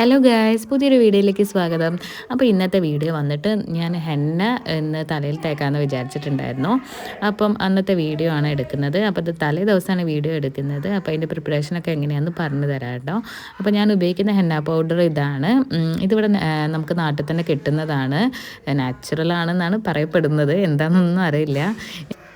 Hello guys പുതിയൊരു വീഡിയോയിലേക്ക് സ്വാഗതം. അപ്പോൾ ഇന്നത്തെ വീഡിയോ വന്നിട്ട് ഞാൻ ഹെന്ന എന്ന് തലയിൽ തേക്കാമെന്ന് വിചാരിച്ചിട്ടുണ്ടായിരുന്നു. അപ്പം അന്നത്തെ വീഡിയോ ആണ് എടുക്കുന്നത്. അപ്പോൾ അത് തലേ ദിവസമാണ് വീഡിയോ എടുക്കുന്നത്. അപ്പോൾ അതിന്റെ പ്രിപ്പറേഷനൊക്കെ എങ്ങനെയാണെന്ന് പറഞ്ഞു തരാം കേട്ടോ. അപ്പോൾ ഞാൻ ഉപയോഗിക്കുന്ന ഹെന്ന പൗഡർ ഇതാണ്. ഇതിവിടെ നമുക്ക് നാട്ടിൽ തന്നെ കിട്ടുന്നതാണ്. നാച്ചുറൽ ആണെന്നാണ് പറയപ്പെടുന്നത്. എന്താണെന്നൊന്നും അറിയില്ല.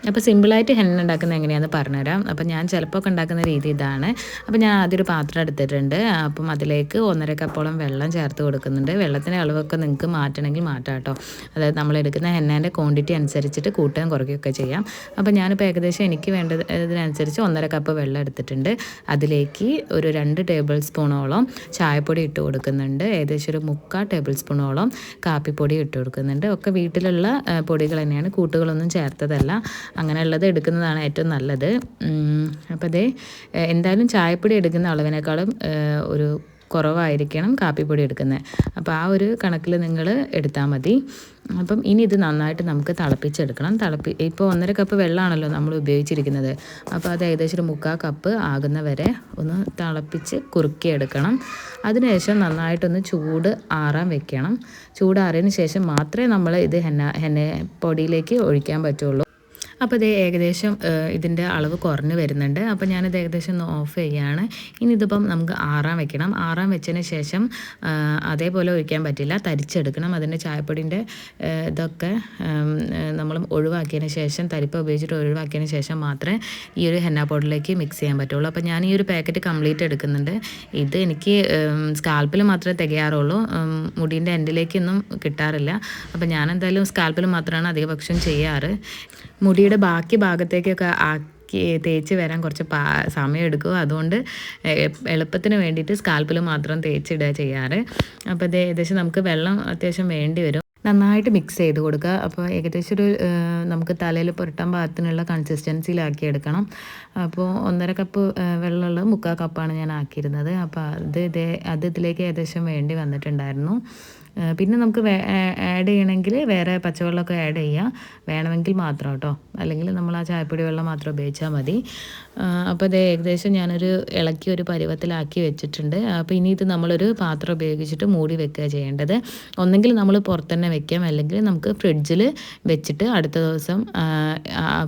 അപ്പോൾ സിമ്പിളായിട്ട് ഹെന്ന ഉണ്ടാക്കുന്നത് എങ്ങനെയാണെന്ന് പറഞ്ഞുതരാം. അപ്പോൾ ഞാൻ ചിലപ്പോൾ ഒക്കെ ഉണ്ടാക്കുന്ന രീതി ഇതാണ്. അപ്പോൾ ഞാൻ ആദ്യം ഒരു പാത്രം എടുത്തിട്ടുണ്ട്. അപ്പം അതിലേക്ക് ഒന്നര കപ്പോളം വെള്ളം ചേർത്ത് കൊടുക്കുന്നുണ്ട്. വെള്ളത്തിന്റെ അളവൊക്കെ നിങ്ങൾക്ക് മാറ്റണമെങ്കിൽ മാറ്റാം കേട്ടോ അതായത് നമ്മൾ എടുക്കുന്ന ഹെന്നേന്റെ ക്വാണ്ടിറ്റി അനുസരിച്ചിട്ട് കൂട്ടുകയും കുറയ്ക്കുകയൊക്കെ ചെയ്യാം. അപ്പോൾ ഞാനിപ്പോൾ ഏകദേശം എനിക്ക് വേണ്ടതിനനുസരിച്ച് ഒന്നര കപ്പ് വെള്ളം എടുത്തിട്ടുണ്ട്. അതിലേക്ക് ഒരു രണ്ട് ടേബിൾ സ്പൂണോളം ചായപ്പൊടി ഇട്ട് കൊടുക്കുന്നുണ്ട്. ഏകദേശം ഒരു മുക്കാൽ ടേബിൾ സ്പൂണോളം കാപ്പിപ്പൊടി ഇട്ട് കൊടുക്കുന്നുണ്ട്. ഒക്കെ വീട്ടിലുള്ള പൊടികൾ തന്നെയാണ്. കൂട്ടുകളൊന്നും ചേർത്തതല്ല. അങ്ങനെയുള്ളത് എടുക്കുന്നതാണ് ഏറ്റവും നല്ലത്. അപ്പോൾ അതേ എന്തായാലും ചായപ്പൊടി എടുക്കുന്ന അളവിനേക്കാളും ഒരു കുറവായിരിക്കണം കാപ്പിപ്പൊടി എടുക്കുന്നത്. അപ്പോൾ ആ ഒരു കണക്കിൽ നിങ്ങൾ എടുത്താൽ മതി. അപ്പം ഇനി ഇത് നന്നായിട്ട് നമുക്ക് തിളപ്പിച്ചെടുക്കണം. തിളപ്പി ഇപ്പോൾ ഒന്നര കപ്പ് വെള്ളമാണല്ലോ നമ്മൾ ഉപയോഗിച്ചിരിക്കുന്നത്. അപ്പോൾ അത് ഏകദേശം ഒരു മുക്കാൽ കപ്പ് ആകുന്ന വരെ ഒന്ന് തിളപ്പിച്ച് കുറുക്കിയെടുക്കണം. അതിനുശേഷം നന്നായിട്ടൊന്ന് ചൂട് ആറാൻ വെക്കണം. ചൂടാറിയതിന് ശേഷം മാത്രമേ നമ്മൾ ഇത് ഹെന്ന ഹെന്ന പൊടിയിലേക്ക് ഒഴിക്കാൻ പറ്റുള്ളൂ. അപ്പോൾ ഇത് ഏകദേശം ഇതിന്റെ അളവ് കുറഞ്ഞു വരുന്നുണ്ട്. അപ്പോൾ ഞാനിത് ഏകദേശം ഒന്ന് ഓഫ് ചെയ്യുകയാണ് ഇനി ഇതിപ്പം നമുക്ക് ആറാം വെക്കണം. ആറാം വെച്ചതിന് ശേഷം അതേപോലെ ഒഴിക്കാൻ പറ്റില്ല. തരിച്ചെടുക്കണം. അതിന്റെ ചായപ്പൊടിന്റെ ഇതൊക്കെ നമ്മൾ ഒഴിവാക്കിയതിന് ശേഷം തരിപ്പ് ഉപയോഗിച്ചിട്ട് ഒഴിവാക്കിയതിന് ശേഷം മാത്രമേ ഈ ഒരു ഹെന്ന പൗഡറിലേക്ക് മിക്സ് ചെയ്യാൻ പറ്റുള്ളൂ. അപ്പോൾ ഞാൻ ഈ ഒരു പാക്കറ്റ് കംപ്ലീറ്റ് എടുക്കുന്നുണ്ട്. ഇത് എനിക്ക് സ്കാൽപ്പിൽ മാത്രമേ തികയാറുള്ളൂ. മുടീന്റെ എൻഡിലേക്കൊന്നും കിട്ടാറില്ല. അപ്പോൾ ഞാൻ എന്തായാലും സ്കാൽപ്പിൽ മാത്രമാണ് അധികപക്ഷം ചെയ്യാറ്. മുടിയുടെ ബാക്കി ഭാഗത്തേക്കൊക്കെ ആക്കി തേച്ച് വരാൻ കുറച്ച് പാ സമയം എടുക്കും അതുകൊണ്ട് എളുപ്പത്തിന് വേണ്ടിയിട്ട് സ്കാൽപ്പിൽ മാത്രം തേച്ചിടുക ചെയ്യാറ്. അപ്പോൾ ഇത് ഏകദേശം നമുക്ക് വെള്ളം അത്യാവശ്യം വേണ്ടി വരും. നന്നായിട്ട് മിക്സ് ചെയ്ത് കൊടുക്കുക. അപ്പോൾ ഏകദേശം ഒരു നമുക്ക് തലയിൽ പുരട്ടാൻ പാകത്തിനുള്ള കൺസിസ്റ്റൻസിയിലാക്കി എടുക്കണം. അപ്പോൾ ഒന്നര കപ്പ് വെള്ളമുള്ള മുക്കാൽ കപ്പാണ് ഞാൻ ആക്കിയിരുന്നത്. അപ്പോൾ അത് ഇതേ അത് ഇതിലേക്ക് ഏകദേശം വേണ്ടി വന്നിട്ടുണ്ടായിരുന്നു. പിന്നെ നമുക്ക് ആഡ് ചെയ്യണമെങ്കിൽ വേറെ പച്ചവെള്ളമൊക്കെ ആഡ് ചെയ്യാം. വേണമെങ്കിൽ മാത്രം കേട്ടോ. അല്ലെങ്കിൽ നമ്മൾ ആ ചായപ്പൊടി വെള്ളം മാത്രം ഉപയോഗിച്ചാൽ മതി. അപ്പോൾ അത് ഏകദേശം ഞാനൊരു ഇളക്കി ഒരു പരുവത്തിലാക്കി വെച്ചിട്ടുണ്ട്. അപ്പോൾ ഇനി ഇത് നമ്മളൊരു പാത്രം ഉപയോഗിച്ചിട്ട് മൂടി വെക്കുക ചെയ്യേണ്ടത്. ഒന്നെങ്കിൽ നമ്മൾ പുറത്തുതന്നെ വെക്കാം. അല്ലെങ്കിൽ നമുക്ക് ഫ്രിഡ്ജിൽ വെച്ചിട്ട് അടുത്ത ദിവസം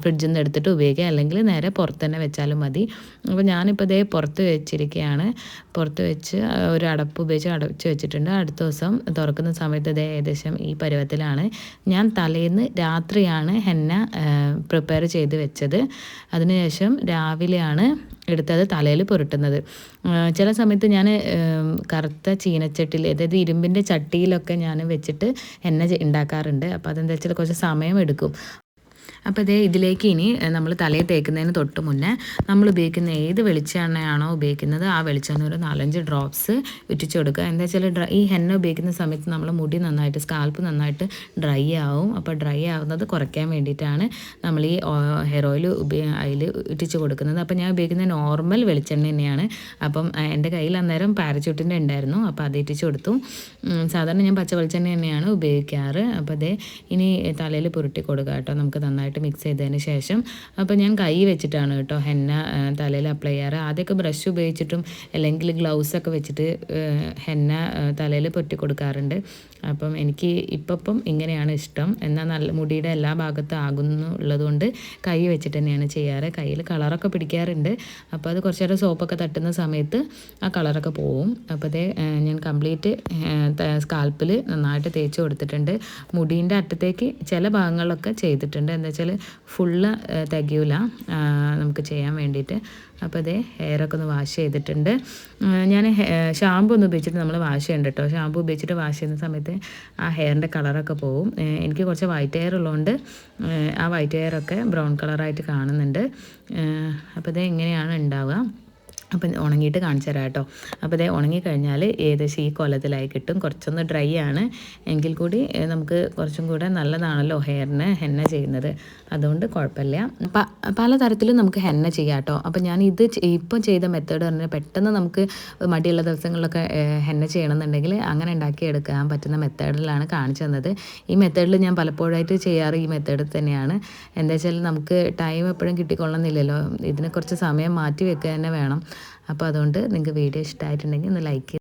ഫ്രിഡ്ജിൽ നിന്ന് എടുത്തിട്ട് ഉപയോഗിക്കാം. അല്ലെങ്കിൽ നേരെ പുറത്തുതന്നെ വെച്ചാലും മതി. അപ്പോൾ ഞാനിപ്പോൾ ഇതേ പുറത്ത് വെച്ചിരിക്കുകയാണ്. പുറത്ത് വെച്ച് ഒരു അടപ്പ് ഉപയോഗിച്ച് അടച്ച് വെച്ചിട്ടുണ്ട്. അടുത്ത ദിവസം തുറക്കുന്ന സമയത്ത് ഇത് ഏകദേശം ഈ പരുവത്തിലാണ്. ഞാൻ തലേന്ന് രാത്രിയാണ് ഹെന്ന പ്രിപ്പയർ ചെയ്ത് വെച്ചത്. അതിനുശേഷം രാവിലെയാണ് എടുത്തത് തലയിൽ പുരട്ടുന്നത്. ചില സമയത്ത് ഞാൻ കറുത്ത ചീനച്ചട്ടിയിൽ അതായത് ഇരുമ്പിന്റെ ചട്ടിയിലൊക്കെ ഞാൻ വെച്ചിട്ട് എണ്ണ ഉണ്ടാക്കാറുണ്ട്. അപ്പോൾ അതെന്താ വെച്ചാൽ കുറച്ച് സമയം എടുക്കും. അപ്പോൾ ഇതേ ഇതിലേക്ക് ഇനി നമ്മൾ തലയിൽ തേക്കുന്നതിന് തൊട്ട് മുന്നേ നമ്മൾ ഉപയോഗിക്കുന്ന ഏത് വെളിച്ചെണ്ണയാണോ ഉപയോഗിക്കുന്നത് ആ വെളിച്ചെണ്ണ ഒരു നാലഞ്ച് ഡ്രോപ്സ് ഉറ്റിച്ച് കൊടുക്കുക. എന്താ വെച്ചാൽ ഈ ഹെന്ന ഉപയോഗിക്കുന്ന സമയത്ത് നമ്മൾ മുടി നന്നായിട്ട് സ്കാൽപ്പ് നന്നായിട്ട് ഡ്രൈ ആവും. അപ്പോൾ ഡ്രൈ ആവുന്നത് കുറയ്ക്കാൻ വേണ്ടിയിട്ടാണ് നമ്മൾ ഈ ഹെയർ ഓയിൽ ഉപയോഗ അതിൽ ഉറ്റിച്ച് കൊടുക്കുന്നത്. അപ്പോൾ ഞാൻ ഉപയോഗിക്കുന്ന നോർമൽ വെളിച്ചെണ്ണ തന്നെയാണ്. അപ്പം എന്റെ കയ്യിൽ അന്നേരം പാരച്യൂട്ടിന്റെ ഉണ്ടായിരുന്നു. അപ്പോൾ അത് ഇറ്റിച്ച് കൊടുത്തു. സാധാരണ ഞാൻ പച്ച വെളിച്ചെണ്ണ തന്നെയാണ് ഉപയോഗിക്കാറ്. അപ്പോൾ അതേ ഇനി തലയിൽ പുരുട്ടി കൊടുക്കുക കേട്ടോ. നമുക്ക് നന്നായിട്ട് നന്നായിട്ട് മിക്സ് ചെയ്തതിന് ശേഷം അപ്പോൾ ഞാൻ കൈ വെച്ചിട്ടാണ് കേട്ടോ ഹെന്ന തലയിൽ അപ്ലൈ ചെയ്യാറ്. ആദ്യമൊക്കെ ബ്രഷ് ഉപയോഗിച്ചിട്ടും അല്ലെങ്കിൽ ഗ്ലൗസ് ഒക്കെ വെച്ചിട്ട് ഹെന്ന തലയിൽ പൊറ്റി കൊടുക്കാറുണ്ട്. അപ്പം എനിക്ക് ഇപ്പം ഇങ്ങനെയാണ് ഇഷ്ടം. എന്നാൽ നല്ല മുടിയുടെ എല്ലാ ഭാഗത്തും ആകുന്നു ഉള്ളതുകൊണ്ട് കൈ വെച്ചിട്ട് തന്നെയാണ് ചെയ്യാറ്. കയ്യിൽ കളറൊക്കെ പിടിക്കാറുണ്ട്. അപ്പോൾ അത് കുറച്ച് നേരം സോപ്പൊക്കെ തട്ടുന്ന സമയത്ത് ആ കളറൊക്കെ പോവും. അപ്പോൾ അതേ ഞാൻ കംപ്ലീറ്റ് സ്കാൽപ്പിൽ നന്നായിട്ട് തേച്ച് കൊടുത്തിട്ടുണ്ട്. മുടീന്റെ അറ്റത്തേക്ക് ചില ഭാഗങ്ങളിലൊക്കെ ചെയ്തിട്ടുണ്ട്. എന്താ വെച്ചാൽ ഫുള്ള് തികയൂല. നമുക്ക് ചെയ്യാൻ വേണ്ടിയിട്ട്. അപ്പോൾ അതേ ഹെയറൊക്കെ ഒന്ന് വാഷ് ചെയ്തിട്ടുണ്ട്. ഞാൻ ഷാമ്പു ഒന്ന് ഉപയോഗിച്ചിട്ട് നമ്മൾ വാഷ് ചെയ്യണ്ട കേട്ടോ ഷാമ്പു ഉപയോഗിച്ചിട്ട് വാഷ് ചെയ്യുന്ന സമയത്ത് ആ ഹെയറിന്റെ കളറൊക്കെ പോവും. എനിക്ക് കുറച്ച് വൈറ്റ് ഹെയർ ഉള്ളതുകൊണ്ട് ആ വൈറ്റ് ഹെയറൊക്കെ ബ്രൗൺ കളറായിട്ട് കാണുന്നുണ്ട്. അപ്പോൾ ഇത് ഇങ്ങനെയാണ് ഉണ്ടാവുക. അപ്പം ഉണങ്ങിയിട്ട് കാണിച്ചു തരാം കേട്ടോ. അപ്പോൾ ഇതേ ഉണങ്ങിക്കഴിഞ്ഞാൽ ഏകദേശം ഈ കൊലത്തിലായി കിട്ടും. കുറച്ചൊന്ന് ഡ്രൈ ആണ്. എങ്കിൽ കൂടി നമുക്ക് കുറച്ചും കൂടെ നല്ലതാണല്ലോ ഹെയറിന് ഹെന്ന ചെയ്യുന്നത്. അതുകൊണ്ട് കുഴപ്പമില്ല. പലതരത്തിലും നമുക്ക് ഹെന്ന ചെയ്യാം കേട്ടോ. അപ്പോൾ ഞാൻ ഇത് ഇപ്പം ചെയ്ത മെത്തേഡ് പറഞ്ഞാൽ പെട്ടെന്ന് നമുക്ക് മടിയുള്ള ദിവസങ്ങളിലൊക്കെ ഹെന്ന ചെയ്യണമെന്നുണ്ടെങ്കിൽ അങ്ങനെ ഉണ്ടാക്കിയെടുക്കാൻ പറ്റുന്ന മെത്തേഡിലാണ് കാണിച്ചു തന്നത്. ഈ മെത്തേഡിൽ ഞാൻ പലപ്പോഴായിട്ട് ചെയ്യാറ് ഈ മെത്തേഡിൽ തന്നെയാണ്. എന്താ വെച്ചാൽ നമുക്ക് ടൈം എപ്പോഴും കിട്ടിക്കൊള്ളണമെന്നില്ലല്ലോ ഇതിനെ കുറച്ച് സമയം മാറ്റി വെക്കുക തന്നെ വേണം. അപ്പോൾ അതുകൊണ്ട് നിങ്ങൾക്ക് വീഡിയോ ഇഷ്ടമായിട്ടുണ്ടെങ്കിൽ ഒന്ന് ലൈക്ക്